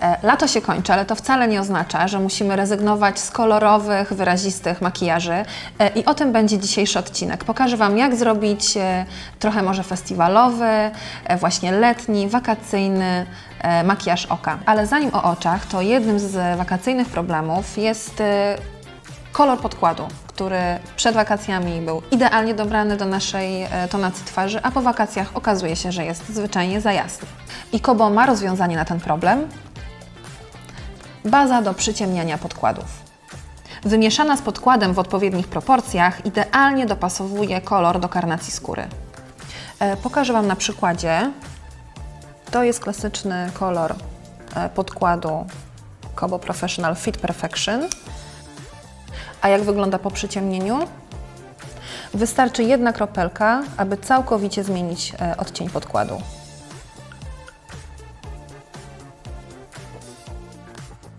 E, Lato się kończy, ale to wcale nie oznacza, że musimy rezygnować z kolorowych, wyrazistych makijaży. E, I o tym będzie dzisiejszy odcinek. Pokażę Wam, jak zrobić e, trochę może festiwalowy, właśnie letni, wakacyjny makijaż oka. Ale zanim o oczach, to jednym z wakacyjnych problemów jest kolor podkładu, który przed wakacjami był idealnie dobrany do naszej e, tonacji twarzy, a po wakacjach okazuje się, że jest zwyczajnie za jasny. I Kobo ma rozwiązanie na ten problem. Baza do przyciemniania podkładów. Wymieszana z podkładem w odpowiednich proporcjach idealnie dopasowuje kolor do karnacji skóry. E, Pokażę Wam na przykładzie. To jest klasyczny kolor e, podkładu Kobo Professional Fit Perfection. A jak wygląda po przyciemnieniu? Wystarczy jedna kropelka, aby całkowicie zmienić e, odcień podkładu.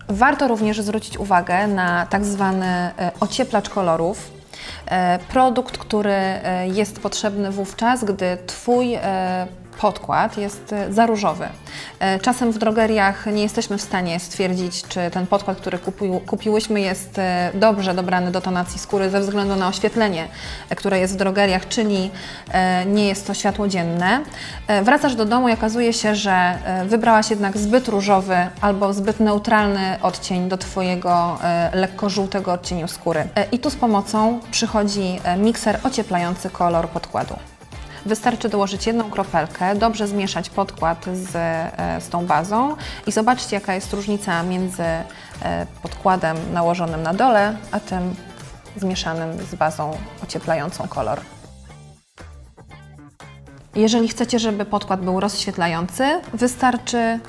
Warto również zwrócić uwagę na tak zwany e, ocieplacz kolorów. E, Produkt, który jest potrzebny wówczas, gdy Twój podkład jest za różowy. E, Czasem w drogeriach nie jesteśmy w stanie stwierdzić, czy ten podkład, który kupił, kupiłyśmy, jest e, dobrze dobrany do tonacji skóry ze względu na oświetlenie, e, które jest w drogeriach, czyli nie jest to światło dzienne. Wracasz do domu i okazuje się, że wybrałaś jednak zbyt różowy albo zbyt neutralny odcień do Twojego lekko żółtego odcieniu skóry. I tu z pomocą przychodzi mikser ocieplający kolor podkładu. Wystarczy dołożyć jedną kropelkę, dobrze zmieszać podkład z, e, z tą bazą i zobaczcie, jaka jest różnica między e, podkładem nałożonym na dole, a tym zmieszanym z bazą ocieplającą kolor. Jeżeli chcecie, żeby podkład był rozświetlający, wystarczy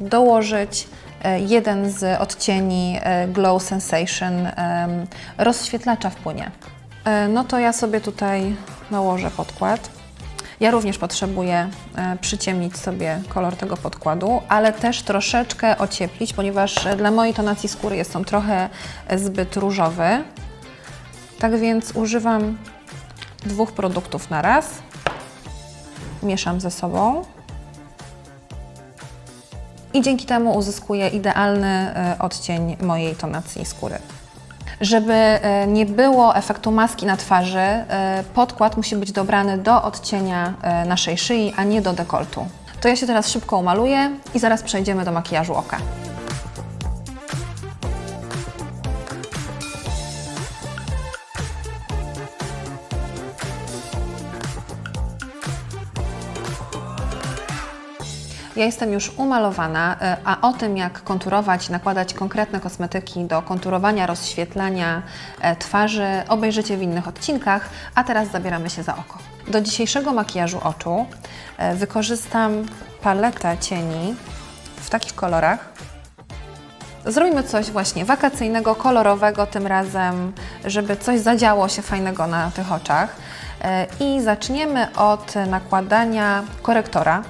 dołożyć e, jeden z odcieni Glow Sensation rozświetlacza w płynie. No to ja sobie tutaj nałożę podkład. Ja również potrzebuję e, przyciemnić sobie kolor tego podkładu, ale też troszeczkę ocieplić, ponieważ e, dla mojej tonacji skóry jest on trochę e, zbyt różowy. Tak więc używam dwóch produktów na raz. Mieszam ze sobą. I dzięki temu uzyskuję idealny odcień mojej tonacji skóry. Żeby e, nie było efektu maski na twarzy, e, podkład musi być dobrany do odcienia e, naszej szyi, a nie do dekoltu. To ja się teraz szybko umaluję i zaraz przejdziemy do makijażu oka. Ja jestem już umalowana, e, a o tym, jak konturować, nakładać konkretne kosmetyki do konturowania, rozświetlania e, twarzy, obejrzycie w innych odcinkach, a teraz zabieramy się za oko. Do dzisiejszego makijażu oczu e, wykorzystam paletę cieni w takich kolorach. Zrobimy coś właśnie wakacyjnego, kolorowego tym razem, żeby coś zadziało się fajnego na tych oczach. I zaczniemy od nakładania korektora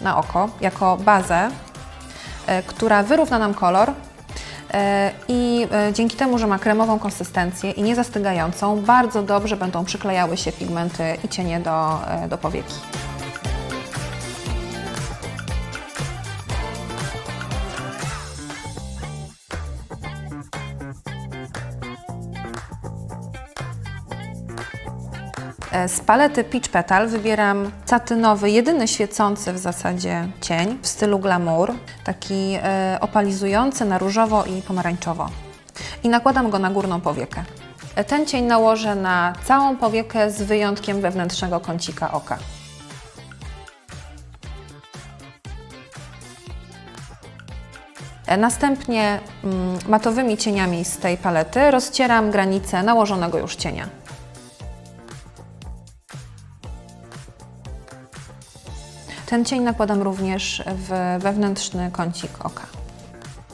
na oko jako bazę, e, która wyrówna nam kolor e, i e, dzięki temu, że ma kremową konsystencję i niezastygającą, bardzo dobrze będą przyklejały się pigmenty i cienie do, do powieki. Z palety Peach Petal wybieram satynowy, jedyny świecący w zasadzie cień w stylu glamour, taki e, opalizujący na różowo i pomarańczowo. I nakładam go na górną powiekę. E, Ten cień nałożę na całą powiekę z wyjątkiem wewnętrznego kącika oka. E, Następnie mm, matowymi cieniami z tej palety rozcieram granice nałożonego już cienia. Ten cień nakładam również w wewnętrzny kącik oka.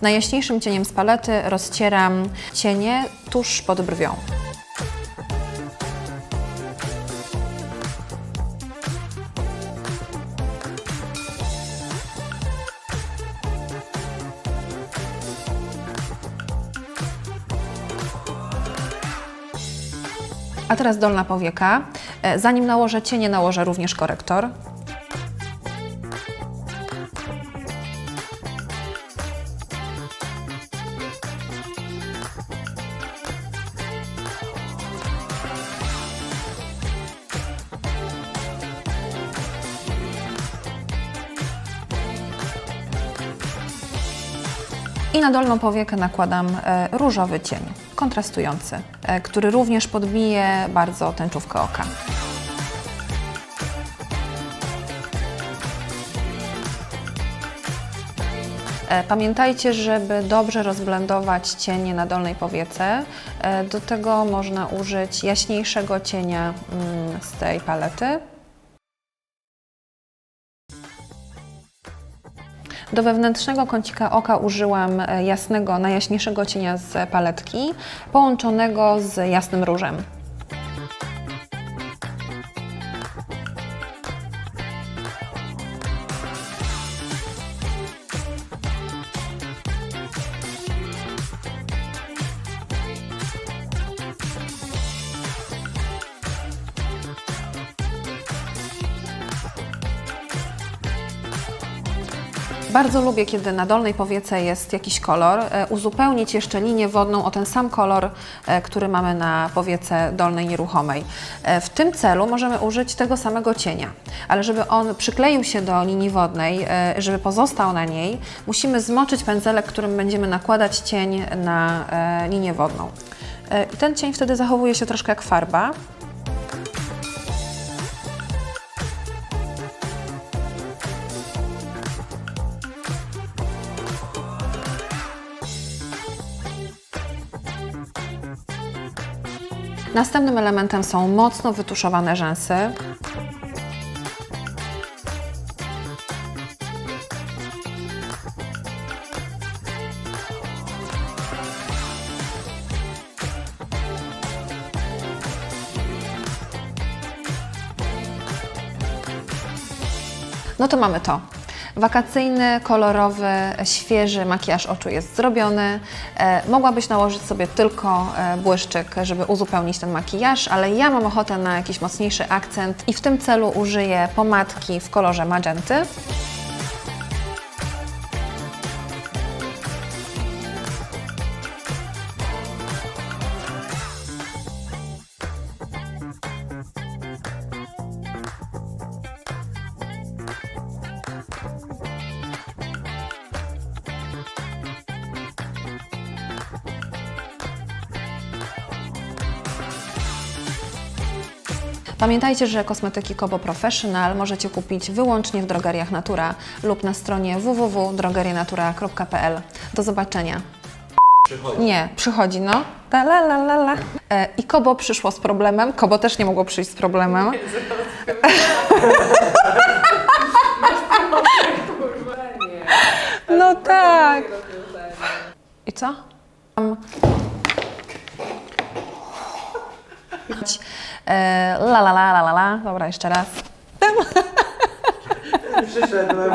Najjaśniejszym cieniem z palety rozcieram cienie tuż pod brwią. A teraz dolna powieka. E, Zanim nałożę cienie, nałożę również korektor. I na dolną powiekę nakładam e, różowy cień, kontrastujący, e, który również podbije bardzo tęczówkę oka. E, Pamiętajcie, żeby dobrze rozblendować cienie na dolnej powiece. Do tego można użyć jaśniejszego cienia mm, z tej palety. Do wewnętrznego kącika oka użyłam e, jasnego, najjaśniejszego cienia z paletki, połączonego z jasnym różem. Bardzo lubię, kiedy na dolnej powiece jest jakiś kolor, e, uzupełnić jeszcze linię wodną o ten sam kolor, e, który mamy na powiece dolnej nieruchomej. E, W tym celu możemy użyć tego samego cienia, ale żeby on przykleił się do linii wodnej, żeby pozostał na niej, musimy zmoczyć pędzelek, którym będziemy nakładać cień na linię wodną. Ten cień wtedy zachowuje się troszkę jak farba. Następnym elementem są mocno wytuszowane rzęsy. No to mamy to. Wakacyjny, kolorowy, świeży makijaż oczu jest zrobiony. E, mogłabyś nałożyć sobie tylko e, błyszczyk, żeby uzupełnić ten makijaż, ale ja mam ochotę na jakiś mocniejszy akcent i w tym celu użyję pomadki w kolorze magenty. Pamiętajcie, że kosmetyki Kobo Professional możecie kupić wyłącznie w drogeriach Natura lub na stronie www.drogerienatura.pl. Do zobaczenia. Przychodzi. Nie, przychodzi, no. Ta la la la la. E, I Kobo przyszło z problemem. Kobo też nie mogło przyjść z problemem. No tak. I co? Mam- E, la la la la la la. Dobra, jeszcze raz. Przyszedłem.